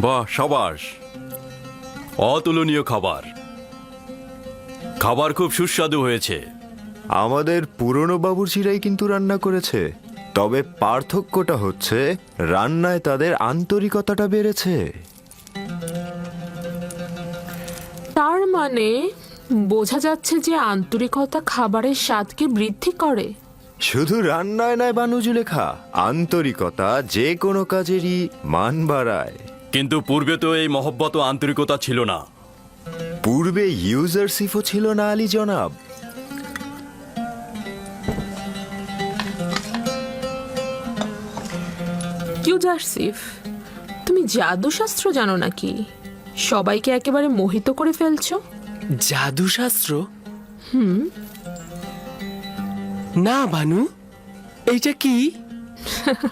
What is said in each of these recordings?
বাহ সাবাস। অতুলনীয় খাবার। খাবার খুব সুস্বাদু হয়েছে। আমাদের পুরনো বাবুর্চিরাই কিন্তু রান্না করেছে। তবে পার্থক্যটা হচ্ছে রান্নায় তাদের আন্তরিকতাটা বেড়েছে। তার মানে বোঝা যাচ্ছে যে আন্তরিকতা খাবারের স্বাদকে বৃদ্ধি করে। শুধু রান্নায় নয় বানুজুলেখা আন্তরিকতা যে কোনো কাজেরই মান বাড়ায়। কিন্তু পূর্বে তো এই মহব্বত ও আন্তরিকতা ছিল না। পূর্বে ইউজারশিপও ছিল না আলী জনাব। কিউজারসিফ তুমি জাদুশাস্ত্র জানো নাকি? সবাইকে একেবারে মোহিত করে ফেলছো? জাদুশাস্ত্র? হুম। না বানু এইটা কি?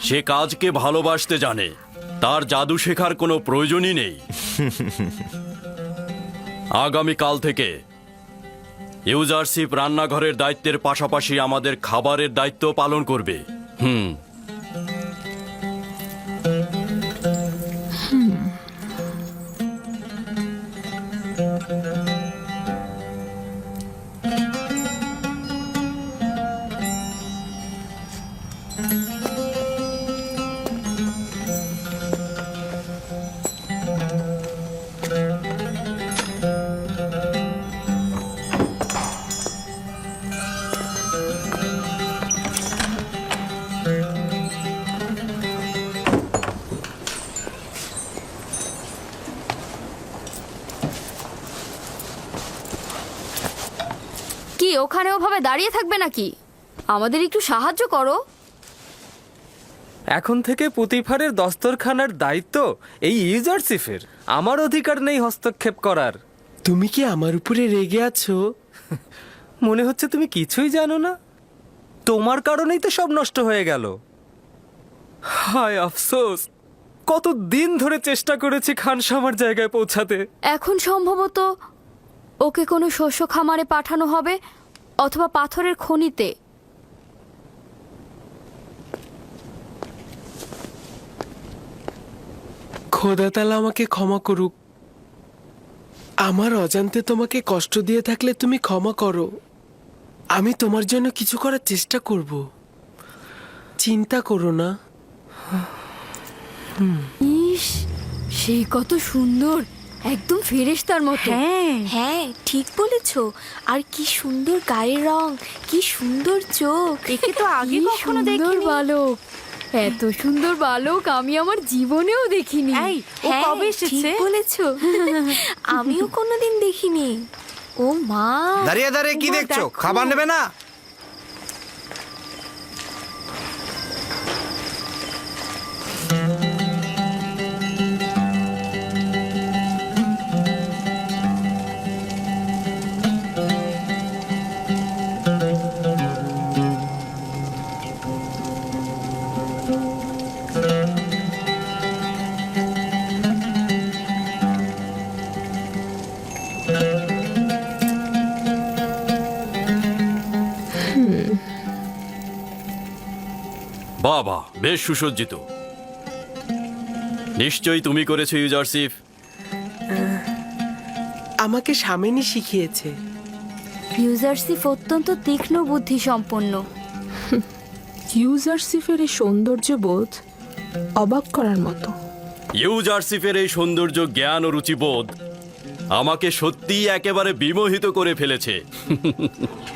সে কাজকে ভালোবাসতে জানে। তার জাদু শেখার কোনো প্রয়োজনই নেই। আগামীকাল থেকে ইউজারশিপ রান্নাঘরের দায়িত্বের পাশাপাশি আমাদের খাবারের দায়িত্ব পালন করবে। হুম। ওখানে ওভাবে দাঁড়িয়ে থাকবে নাকি? আমাদের একটু সাহায্য করো। এখন থেকে পুতিফারের দস্তরখানার দায়িত্ব এই ইউজারসিফের আমার অধিকার নেই হস্তক্ষেপ করার। তুমি কি আমার উপরে রেগে আছো? মনে হচ্ছে তুমি কিছুই জানো না। তোমার কারণেই তো সব নষ্ট হয়ে গেল। হায় আফসোস! কত দিন ধরে চেষ্টা করেছি খানসামার জায়গায় পৌঁছাতে। এখন সম্ভবত ওকে কোনো শস্য খামারে পাঠানো হবে অথবা পাথরের খনিতে। খোদা তালা আমাকে ক্ষমা করুক। আমার অজান্তে তোমাকে কষ্ট দিয়ে থাকলে তুমি ক্ষমা করো। আমি তোমার জন্য কিছু করার চেষ্টা করব। চিন্তা করো না। ইস সেই কত সুন্দর। একদম ফেরেশতার মতো। হ্যাঁ। হ্যাঁ ঠিক বলেছ। আর কি সুন্দর গায়ের রং কি সুন্দর চোখ। একে তো আগে কখনো সুন্দর দেখিনি। বালক। এত সুন্দর বালক আমি আমার জীবনেও দেখিনি। এই ও হ্যাঁ, কবে এসেছে? বলেছ। আমিও কোনোদিন দেখিনি। ও মা। দাঁড়িয়ে দাঁড়িয়ে কি দেখছ? খাবার নেবে না? বাহ বাহ বেশ সুসজ্জিত। নিশ্চয়ই তুমি করেছ ইউজারশিপ আমাকে সামেনি শিখিয়েছে। ইউজারসিফ অত্যন্ত তীক্ষ্ণ বুদ্ধি সম্পন্ন ইউজারসিফের এই সৌন্দর্য বোধ অবাক করার মতো। ইউজারশিপের এই সৌন্দর্য জ্ঞান ও রুচিবোধ আমাকে সত্যিই একেবারে বিমোহিত করে ফেলেছে।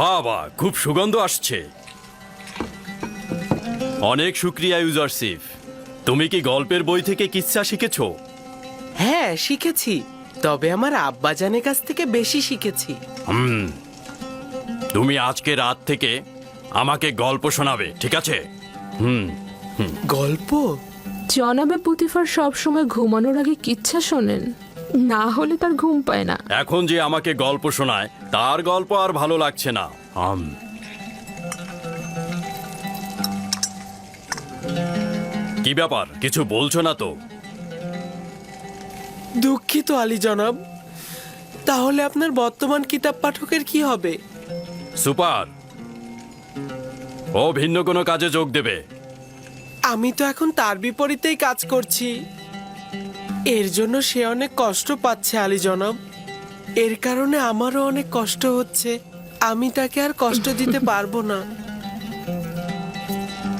বাবা খুব সুগন্ধ আসছে। অনেক শুক্রিয়া ইউজারশিপ তুমি কি গল্পের বই থেকে কিচ্ছা শিখেছো? হ্যাঁ শিখেছি। তবে আমার আব্বা আব্বাজানের কাছ থেকে বেশি শিখেছি। হুম। তুমি আজকে রাত থেকে আমাকে গল্প শোনাবে ঠিক আছে? হুম গল্প? জনাবে পুতিফার সবসময় ঘুমানোর আগে কিচ্ছা শোনেন। না হলে তার ঘুম পায় না। এখন যে আমাকে গল্প শোনায় তার গল্প আর ভালো লাগছে না। আম। কি ব্যাপার? কিছু বলছো না তো? দুঃখিত আলী জনাব। তাহলে আপনার বর্তমান কিতাব পাঠকের কি হবে? সুপার। ও ভিন্ন কোনো কাজে যোগ দেবে। আমি তো এখন তার বিপরীতেই কাজ করছি। এর জন্য সে অনেক কষ্ট পাচ্ছে আলী জনাব। এর কারণে আমারও অনেক কষ্ট হচ্ছে। আমি তাকে আর কষ্ট দিতে পারব না।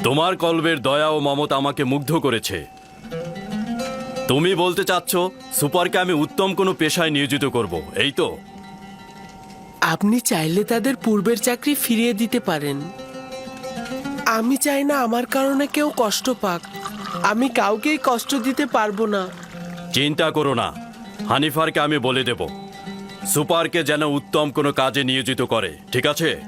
তোমার কলবের দয়া ও মমতা আমাকে মুগ্ধ করেছে। তুমি বলতে চাচ্ছ সুপারকে আমি উত্তম কোনো পেশায় নিয়োজিত করব এই তো? আপনি চাইলে তাদের পূর্বের চাকরি ফিরিয়ে দিতে পারেন। আমি চাই না আমার কারণে কেউ কষ্ট পাক। আমি কাউকেই কষ্ট দিতে পারব না। চিন্তা করো না। হানিফারকে আমি বলে দেব। সুপারকে যেন উত্তম কোনো কাজে নিয়োজিত করে ঠিক আছে?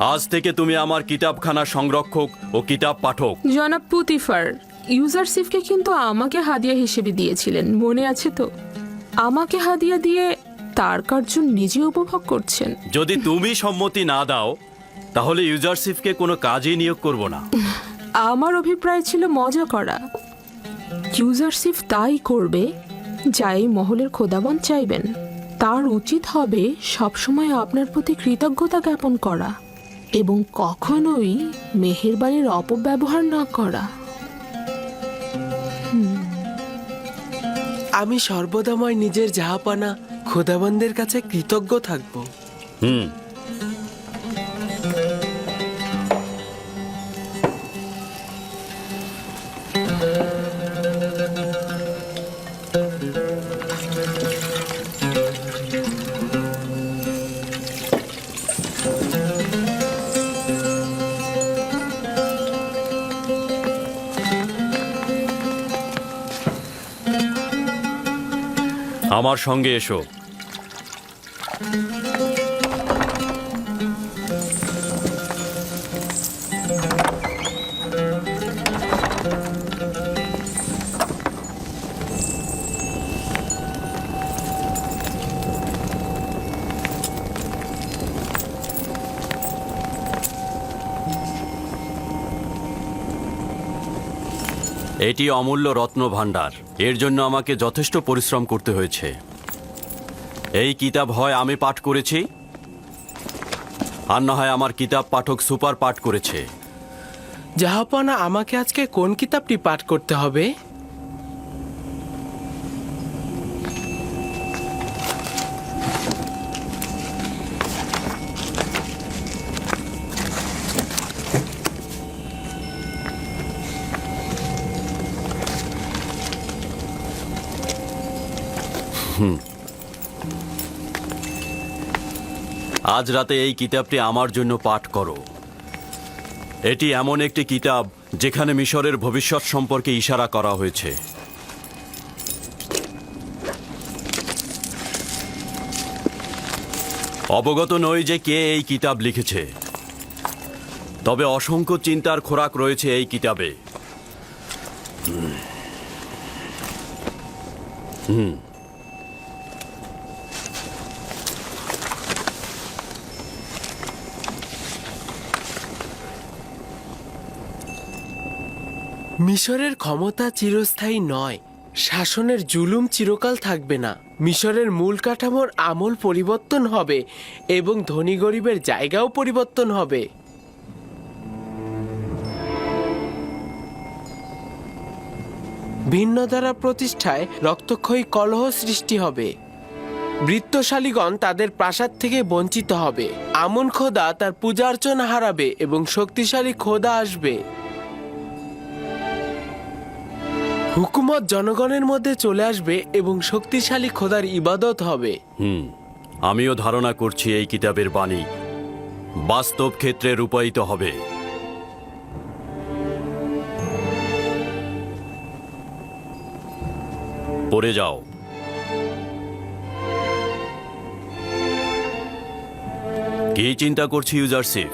আজ থেকে তুমি আমার কিতাবখানা সংরক্ষক ও কিতাব পাঠক। জনাব পুতিফার ইউজারসিফকে কিন্তু আমাকে হাদিয়া হিসেবে দিয়েছিলেন মনে আছে তো? আমাকে হাদিয়া দিয়ে তার কার্য নিজে উপভোগ করছেন। যদি তুমি সম্মতি না দাও তাহলে ইউজারশিপকে কোনো কাজেই নিয়োগ করব না। আমার অভিপ্রায় ছিল মজা করা। ইউজারসিফ তাই করবে যাই মহলের খোদাবন চাইবেন তার উচিত হবে সবসময় আপনার প্রতি কৃতজ্ঞতা জ্ঞাপন করা এবং কখনোই মেহেরবাড়ির অপব্যবহার না করা। আমি সর্বদাময় নিজের জাহাপানা খোদাবন্দের কাছে কৃতজ্ঞ থাকব। হুম। আমার সঙ্গে এসো। এটি অমূল্য রত্ন ভাণ্ডার। এর জন্য আমাকে যথেষ্ট পরিশ্রম করতে হয়েছে। এই কিতাব হয় আমি পাঠ করেছি, আর না হয় আমার কিতাব পাঠক সুপার পাঠ করেছে। জাহাপানা আমাকে আজকে কোন কিতাবটি পাঠ করতে হবে? আজ রাতে এই কিতাবটি আমার জন্য পাঠ করো। এটি এমন একটি কিতাব যেখানে মিশরের ভবিষ্যৎ সম্পর্কে ইশারা করা হয়েছে। অবগত নই যে কে এই কিতাব লিখেছে। তবে অসংখ্য চিন্তার খোরাক রয়েছে এই কিতাবে। হুম। মিশরের ক্ষমতা চিরস্থায়ী নয়। শাসনের জুলুম চিরকাল থাকবে না। মিশরের মূল কাঠামোর আমল পরিবর্তন হবে এবং ধনী গরিবের জায়গাও পরিবর্তন হবে। ভিন্ন দ্বারা প্রতিষ্ঠায় রক্তক্ষয়ী কলহ সৃষ্টি হবে। বৃত্তশালীগণ তাদের প্রাসাদ থেকে বঞ্চিত হবে। আমন খোদা তার পূজার্চনা হারাবে এবং শক্তিশালী খোদা আসবে। হুকুমত জনগণের মধ্যে চলে আসবে এবং শক্তিশালী খোদার ইবাদত হবে। হুম আমিও ধারণা করছি এই কিতাবের বাণী বাস্তব ক্ষেত্রে রূপায়িত হবে। পড়ে যাও। কি চিন্তা করছি ইউজারশিপ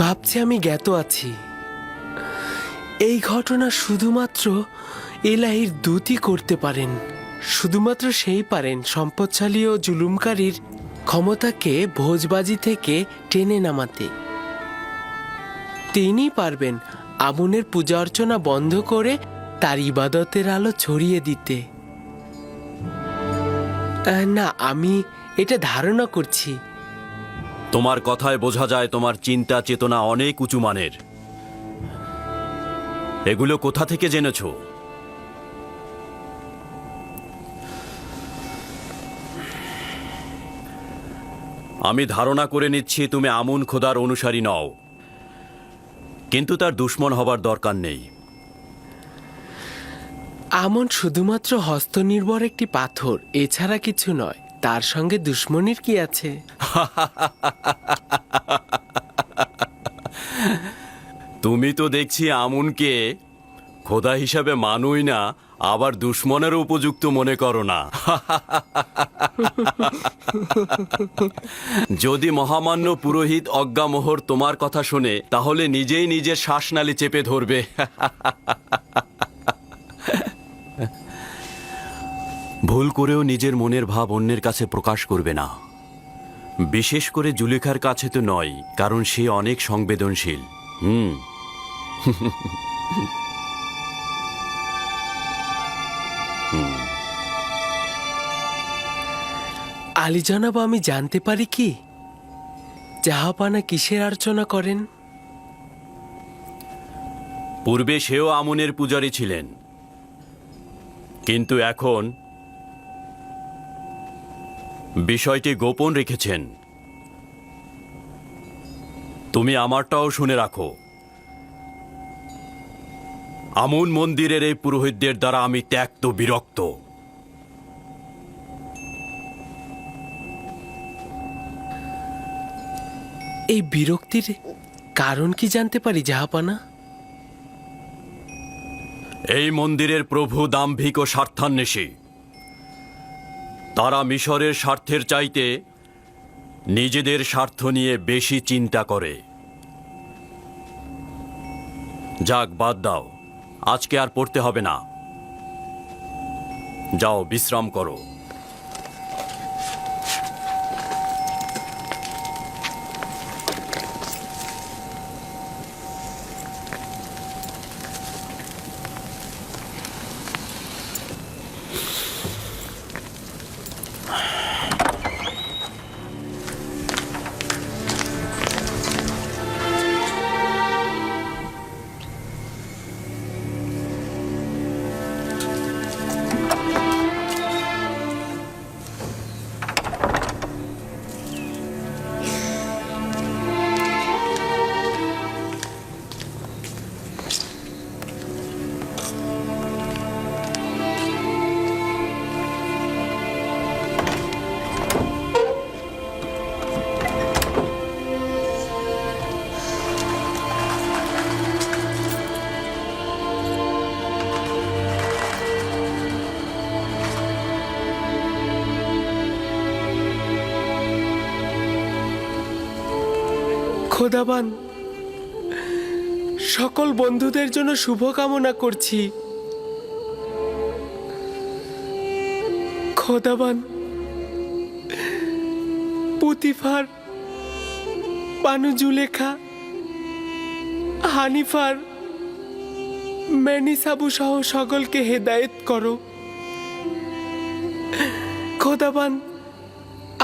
ভাবছি আমি জ্ঞাত আছি। এই ঘটনা শুধুমাত্র এলাহির দূতই করতে পারেন। শুধুমাত্র সেই পারেন সম্পদশালী ও জুলুমকারীর ক্ষমতাকে ভোজবাজি থেকে টেনে নামাতে। তিনি পারবেন আগুনের পূজা অর্চনা বন্ধ করে তার ইবাদতের আলো ছড়িয়ে দিতে। না, আমি এটা ধারণা করছি। তোমার কথায় বোঝা যায় তোমার চিন্তা চেতনা অনেক উঁচু মানের। এগুলো কোথা থেকে জেনেছ? আমি ধারণা করে নিচ্ছি তুমি আমুন খোদার অনুসারী নও। কিন্তু তার দুশ্মন হবার দরকার নেই। আমন শুধুমাত্র হস্তনির্ভর একটি পাথর এছাড়া কিছু নয়। তার সঙ্গে দুশ্মনির কি আছে? তুমি তো দেখছি আমুনকে খোদা হিসাবে মানুই না আবার দুশ্মনের উপযুক্ত মনে করো না। যদি মহামান্য পুরোহিত অজ্ঞামোহর তোমার কথা শুনে তাহলে নিজেই নিজের শ্বাসনালী চেপে ধরবে। ভুল করেও নিজের মনের ভাব অন্যের কাছে প্রকাশ করবে না। বিশেষ করে জুলেখার কাছে তো নয় কারণ সে অনেক সংবেদনশীল। হুম। আলী জনাব, আমি জানতে পারি কি? জাহাপানা কিসের আর্চনা করেন? পূর্বে সেও আমনের পূজারী ছিলেন। কিন্তু এখন বিষয়টি গোপন রেখেছেন। তুমি আমারটাও শুনে রাখো। আমুন মন্দিরের এই পুরোহিতদের দ্বারা আমি ত্যাক্ত বিরক্ত। এই বিরক্তির কারণ কি জানতে পারি জাহাপানা? এই মন্দিরের প্রভু দাম্ভিক ও স্বার্থান্বেষী। তারা মিশরের স্বার্থের চাইতে নিজেদের স্বার্থ নিয়ে বেশি চিন্তা করে। যাক বাদ দাও। আজকে আর পড়তে হবে না। যাও বিশ্রাম করো। খোদাবান, সকল বন্ধুদের জন্য শুভকামনা করছি। খোদাবান, পুতিফার বানু জুলেখা হানিফার, ম্যানিসাবু সহ সকলকে হেদায়েত করো। খোদাবান,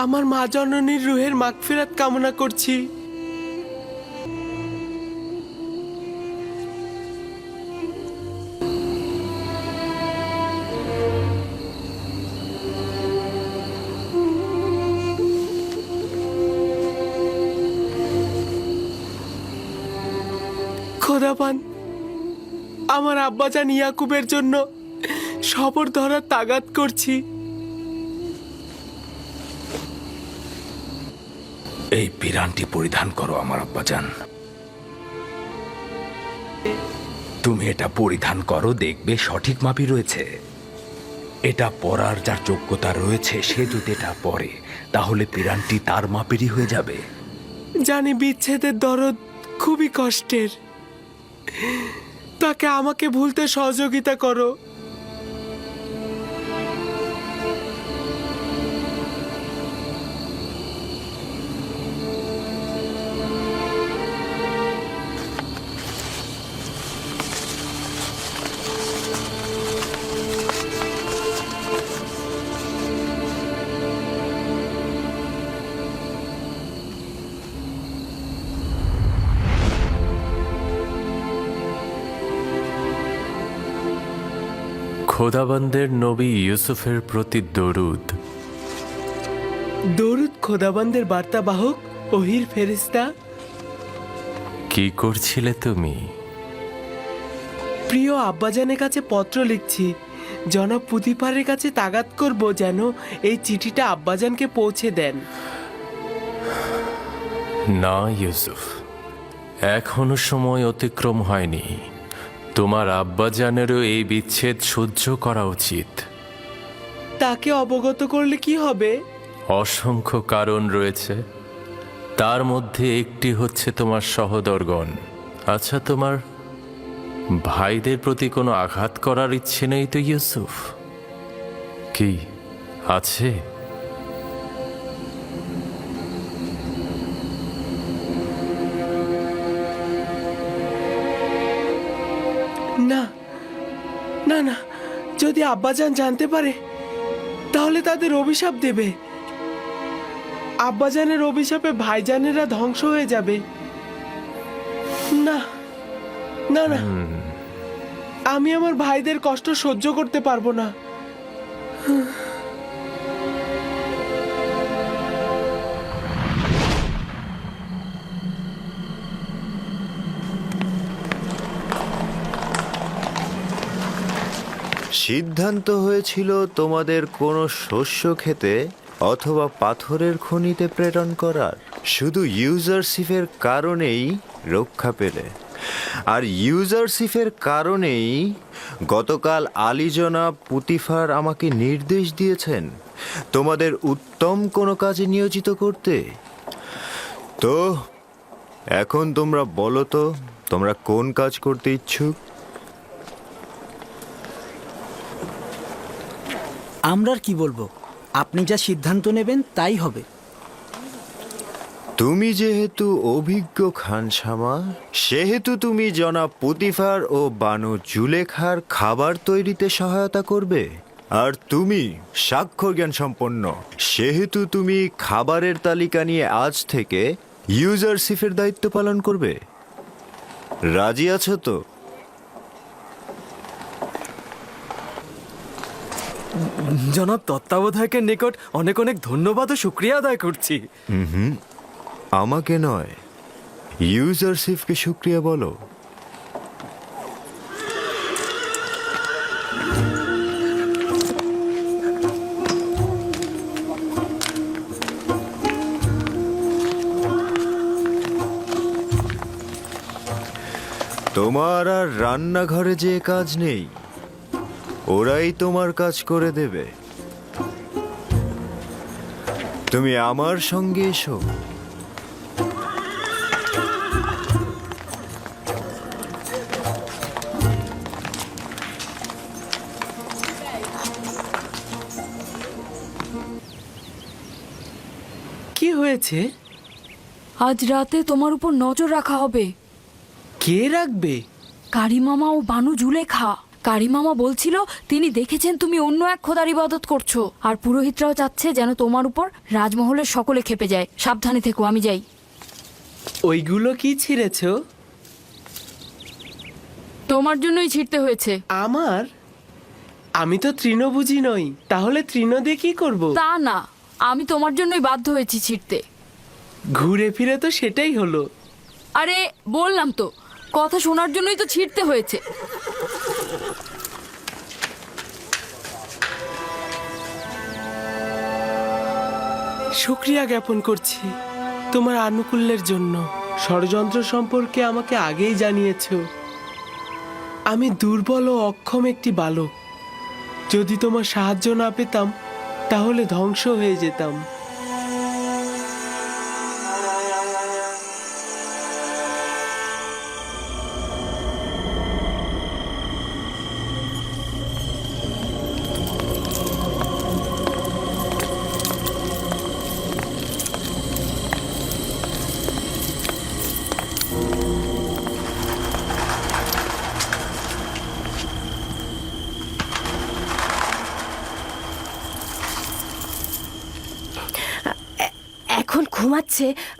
আমার মা জননীর রুহের মাগফিরাত কামনা করছি। খোদাবান আমার আব্বাজান ইয়াকুবের জন্য সবর ধরার তাগাত করছি। এই পিরানটি পরিধান করো আমার আব্বাজান। তুমি এটা পরিধান করো দেখবে সঠিক মাপি রয়েছে। এটা পরার যার যোগ্যতা রয়েছে সে যদি এটা পরে তাহলে পিরানটি তার মাপেরই হয়ে যাবে। জানি বিচ্ছেদের দরদ খুবই কষ্টের। তাকে আমাকে ভুলতে সহযোগিতা করো। খোদাবন্দের নবী ইউসুফের প্রতি দরুদ। দরুদ খোদাবন্দের বার্তাবাহক ওহির ফেরিস্তা কি করছিলে তুমি? প্রিয় আব্বাজানের কাছে পত্র লিখছি। জনাব পুতিপারের কাছে তাগাত করব যেন এই চিঠিটা আব্বাজানকে পৌঁছে দেন। না ইউসুফ এখনও সময় অতিক্রম হয়নি। তোমার আব্বাজানেরও এই বিচ্ছেদ সহ্য করা উচিত। তাকে অবগত করলে কি হবে? অসংখ্য কারণ রয়েছে। তার মধ্যে একটি হচ্ছে তোমার সহদরগণ। আচ্ছা তোমার ভাইদের প্রতি কোনো আঘাত করার ইচ্ছে নেই তো ইউসুফ? কি আছে? আব্বাজান জানতে পারে তাহলে তাদের অভিশাপ দেবে। আব্বাজানের অভিশাপে ভাইজানেরা ধ্বংস হয়ে যাবে। না না না। আমি আমার ভাইদের কষ্ট সহ্য করতে পারব না। সিদ্ধান্ত হয়েছিল তোমাদের কোনো শস্য খেতে অথবা পাথরের খনিতে প্রেরণ করার। শুধু ইউজারশিপের কারণেই রক্ষা পেলে। আর ইউজারশিপের কারণেই গতকাল আলিজনা পুতিফার আমাকে নির্দেশ দিয়েছেন, তোমাদের উত্তম কোনো কাজে নিয়োজিত করতে। তো, এখন তোমরা বলো তো, তোমরা কোন কাজ করতে ইচ্ছুক? আমরা আর কি বলব? আপনি যা সিদ্ধান্ত নেবেন, তাই হবে। তুমি যেহেতু অভিজ্ঞ খানসামা, সেহেতু তুমি জনাব পুতিফার ও বানু জুলেখার খাবার তৈরিতে সহায়তা করবে। আর তুমি স্বাক্ষর জ্ঞান সম্পন্ন সেহেতু তুমি খাবারের তালিকা নিয়ে আজ থেকে ইউজারশিপের দায়িত্ব পালন করবে। রাজি আছো তো? জনাব তত্ত্বাবধায়কের নিকট অনেক অনেক ধন্যবাদ ও শুক্রিয়া আদায় করছি। আমাকে নয়। ইউজারশিপকে শুক্রিয়া বলো। তোমার আর রান্নাঘরে যে কাজ নেই ওরাই তোমার কাজ করে দেবে। তুমি আমার সঙ্গে এসো। কি হয়েছে? আজ রাতে তোমার উপর নজর রাখা হবে। কে রাখবে? কারিমামা ও বানু জুলেখা। কারিমামা বলছিল তিনি দেখেছেন তুমি অন্য এক খোদার ইবাদত করছ আর পুরোহিতরাও চাচ্ছে যেন তোমার উপর রাজমহলের সকলে খেপে যায়। সাবধানে থেকো আমি যাই। ওইগুলো কি ছিঁড়েছ? তোমার জন্যই ছিঁড়তে হয়েছে। আমার? আমি তো তৃণভুজি নই তাহলে তৃণ দিয়ে কি করব? তা না আমি তোমার জন্যই বাধ্য হয়েছি ছিঁড়তে। ঘুরে ফিরে তো সেটাই হলো। আরে বললাম তো কথা শোনার জন্যই তো ছিঁড়তে হয়েছে। শুক্রিয়া জ্ঞাপন করছি তোমার আনুকূল্যের জন্য। ষড়যন্ত্র সম্পর্কে আমাকে আগেই জানিয়েছ। আমি দুর্বল ও অক্ষম একটি বালক। যদি তোমার সাহায্য না পেতাম, তাহলে ধ্বংস হয়ে যেতাম।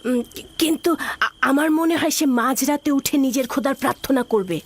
উম, কিন্তু আমার মনে হয় সে মাঝরাতে উঠে নিজের খোদার প্রার্থনা করবে।